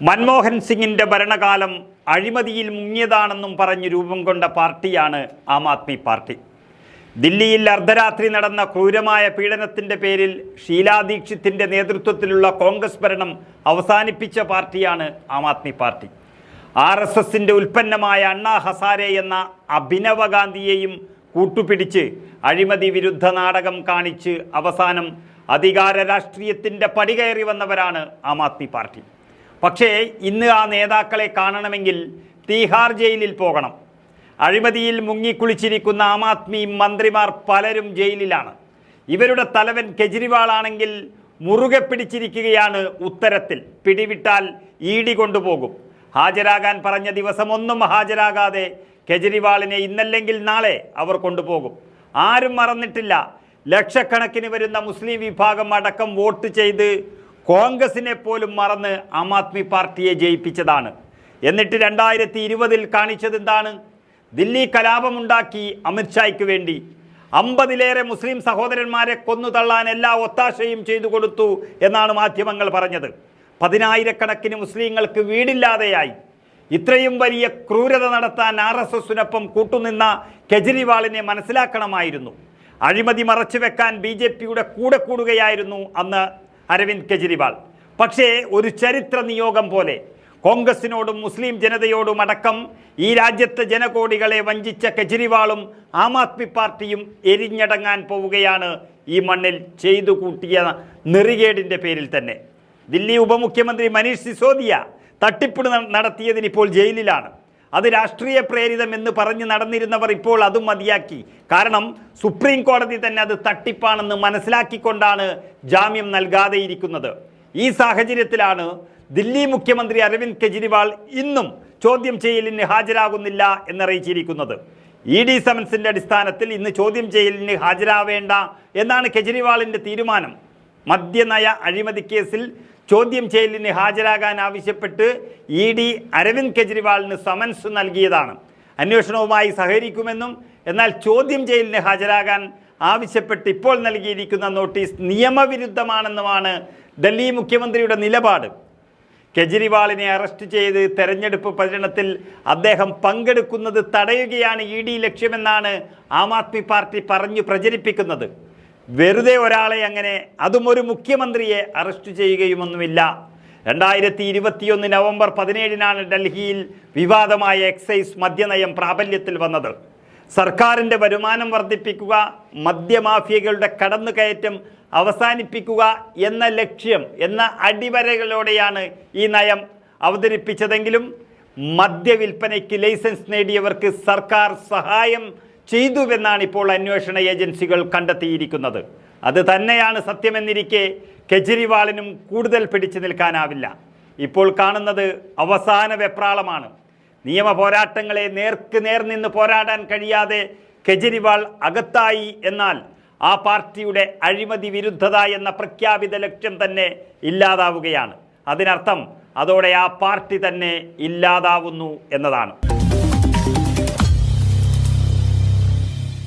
മൻമോഹൻ സിംഗിന്റെ ഭരണകാലം അഴിമതിയിൽ മുങ്ങിയതാണെന്നും പറഞ്ഞ് രൂപം കൊണ്ട പാർട്ടിയാണ് ആം ആദ്മി പാർട്ടി. ദില്ലിയിൽ അർദ്ധരാത്രി നടന്ന ക്രൂരമായ പീഡനത്തിന്റെ പേരിൽ ഷീലാ നേതൃത്വത്തിലുള്ള കോൺഗ്രസ് ഭരണം അവസാനിപ്പിച്ച പാർട്ടിയാണ് Aam Aadmi party. R S എസിന്റെ ഉൽപ്പന്നമായ അണ്ണാ ഹസാരെ എന്ന അഭിനവ ഗാന്ധിയെയും കൂട്ടുപിടിച്ച് അഴിമതി വിരുദ്ധ നാടകം കാണിച്ച് അവസാനം അധികാര രാഷ്ട്രീയത്തിന്റെ പടികയറി വന്നവരാണ് ആം ആദ്മി പാർട്ടി. പക്ഷേ ഇന്ന് ആ നേതാക്കളെ കാണണമെങ്കിൽ തീഹാർ ജയിലിൽ പോകണം. അഴിമതിയിൽ മുങ്ങിക്കുളിച്ചിരിക്കുന്ന ആം ആദ്മി മന്ത്രിമാർ പലരും ജയിലിലാണ്. ഇവരുടെ തലവൻ കെജ്രിവാൾ ആണെങ്കിൽ മുറുകെ പിടിച്ചിരിക്കുകയാണ് ഉത്തരത്തിൽ. പിടിവിട്ടാൽ ഈടി കൊണ്ടുപോകും. ഹാജരാകാൻ പറഞ്ഞ ദിവസമൊന്നും ഹാജരാകാതെ കെജ്രിവാളിനെ ഇന്നല്ലെങ്കിൽ നാളെ അവർ കൊണ്ടുപോകും. ആരും മറന്നിട്ടില്ല. ലക്ഷക്കണക്കിന് വരുന്ന മുസ്ലിം വിഭാഗം അടക്കം വോട്ട് ചെയ്ത് കോൺഗ്രസിനെ പോലും മറന്ന് ആം ആദ്മി പാർട്ടിയെ ജയിപ്പിച്ചതാണ്. എന്നിട്ട് രണ്ടായിരത്തി ഇരുപതിൽ കാണിച്ചത് എന്താണ് ദില്ലി കലാപമുണ്ടാക്കി അമിത്ഷായ്ക്ക് വേണ്ടി. അമ്പതിലേറെ മുസ്ലിം സഹോദരന്മാരെ കൊന്നു തള്ളാൻ എല്ലാ ഒത്താശയും ചെയ്തു കൊടുത്തു എന്നാണ് മാധ്യമങ്ങൾ പറഞ്ഞത്. പതിനായിരക്കണക്കിന് മുസ്ലിങ്ങൾക്ക് വീടില്ലാതെയായി. ഇത്രയും വലിയ ക്രൂരത നടത്താൻ ആർ എസ് എസിനൊപ്പം കൂട്ടുനിന്ന കെജ്രിവാളിനെ മനസ്സിലാക്കണമായിരുന്നു. അഴിമതി മറച്ചു വെക്കാൻ ബി ജെ പിയുടെ കൂടെ കൂടുകയായിരുന്നു അന്ന് അരവിന്ദ് കെജ്രിവാൾ. പക്ഷേ ഒരു ചരിത്ര നിയോഗം പോലെ കോൺഗ്രസിനോടും മുസ്ലിം ജനതയോടും അടക്കം ഈ രാജ്യത്തെ ജനകോടികളെ വഞ്ചിച്ച കെജ്രിവാളും ആം ആദ്മി പാർട്ടിയും എരിഞ്ഞടങ്ങാൻ പോവുകയാണ് ഈ മണ്ണിൽ ചെയ്തു കൂട്ടിയ നെറികേടിന്റെ പേരിൽ തന്നെ. ദില്ലി ഉപമുഖ്യമന്ത്രി മനീഷ് സിസോദിയ തട്ടിപ്പിട് നടത്തിയതിനിപ്പോൾ ജയിലിലാണ്. അത് രാഷ്ട്രീയ പ്രേരിതം എന്ന് പറഞ്ഞ് നടന്നിരുന്നവർ ഇപ്പോൾ അതും മതിയാക്കി. കാരണം സുപ്രീം കോടതി തന്നെ അത് തട്ടിപ്പാണെന്ന് മനസ്സിലാക്കിക്കൊണ്ടാണ് ജാമ്യം നൽകാതെയിരിക്കുന്നത്. ഈ സാഹചര്യത്തിലാണ് ദില്ലി മുഖ്യമന്ത്രി അരവിന്ദ് കെജ്രിവാൾ ഇന്നും ചോദ്യം ചെയ്യലിന് ഹാജരാകുന്നില്ല എന്നറിയിച്ചിരിക്കുന്നത്. ഇ ഡി സമൻസിന്റെ അടിസ്ഥാനത്തിൽ ഇന്ന് ചോദ്യം ചെയ്യലിന് ഹാജരാവേണ്ട എന്നാണ് കെജ്രിവാളിന്റെ തീരുമാനം. മദ്യനയ അഴിമതി കേസിൽ ചോദ്യം ചെയ്യലിന് ഹാജരാകാൻ ആവശ്യപ്പെട്ട് ഇ ഡി അരവിന്ദ് കെജ്രിവാളിന് സമൻസ് നൽകിയതാണ്. അന്വേഷണവുമായി സഹകരിക്കുമെന്നും എന്നാൽ ചോദ്യം ചെയ്യലിന് ഹാജരാകാൻ ആവശ്യപ്പെട്ട് ഇപ്പോൾ നൽകിയിരിക്കുന്ന നോട്ടീസ് നിയമവിരുദ്ധമാണെന്നുമാണ് ഡൽഹി മുഖ്യമന്ത്രിയുടെ നിലപാട്. കെജ്രിവാളിനെ അറസ്റ്റ് ചെയ്ത് തെരഞ്ഞെടുപ്പ് പര്യടനത്തിൽ അദ്ദേഹം പങ്കെടുക്കുന്നത് തടയുകയാണ് ഇ ഡി ലക്ഷ്യമെന്നാണ് ആം ആദ്മി പാർട്ടി പറഞ്ഞു പ്രചരിപ്പിക്കുന്നത്. വെറുതെ ഒരാളെ അങ്ങനെ അതും ഒരു മുഖ്യമന്ത്രിയെ അറസ്റ്റ് ചെയ്യുകയുമൊന്നുമില്ല. രണ്ടായിരത്തി ഇരുപത്തിയൊന്ന് നവംബർ പതിനേഴിനാണ് ഡൽഹിയിൽ വിവാദമായ എക്സൈസ് മദ്യനയം പ്രാബല്യത്തിൽ വന്നത്. സർക്കാരിന്റെ വരുമാനം വർദ്ധിപ്പിക്കുക മദ്യമാഫിയകളുടെ കടന്നുകയറ്റം അവസാനിപ്പിക്കുക എന്ന ലക്ഷ്യം എന്ന അടിവരകളോടെയാണ് ഈ നയം അവതരിപ്പിച്ചതെങ്കിലും മദ്യവിൽപ്പനയ്ക്ക് ലൈസൻസ് നേടിയവർക്ക് സർക്കാർ സഹായം ചെയ്തുവെന്നാണ് ഇപ്പോൾ അന്വേഷണ ഏജൻസികൾ കണ്ടെത്തിയിരിക്കുന്നത്. അത് തന്നെയാണ് സത്യമെന്നിരിക്കെ കെജ്രിവാളിനും കൂടുതൽ പിടിച്ചു നിൽക്കാനാവില്ല. ഇപ്പോൾ കാണുന്നത് അവസാന വെപ്രാളമാണ്. നിയമ പോരാട്ടങ്ങളെ നേർക്ക് നേർ നിന്ന് പോരാടാൻ കഴിയാതെ കെജ്രിവാൾ അകത്തായി എന്നാൽ ആ പാർട്ടിയുടെ അഴിമതി വിരുദ്ധത എന്ന പ്രഖ്യാപിത ലക്ഷ്യം തന്നെ ഇല്ലാതാവുകയാണ്. അതിനർത്ഥം അതോടെ ആ പാർട്ടി തന്നെ ഇല്ലാതാവുന്നു എന്നതാണ്.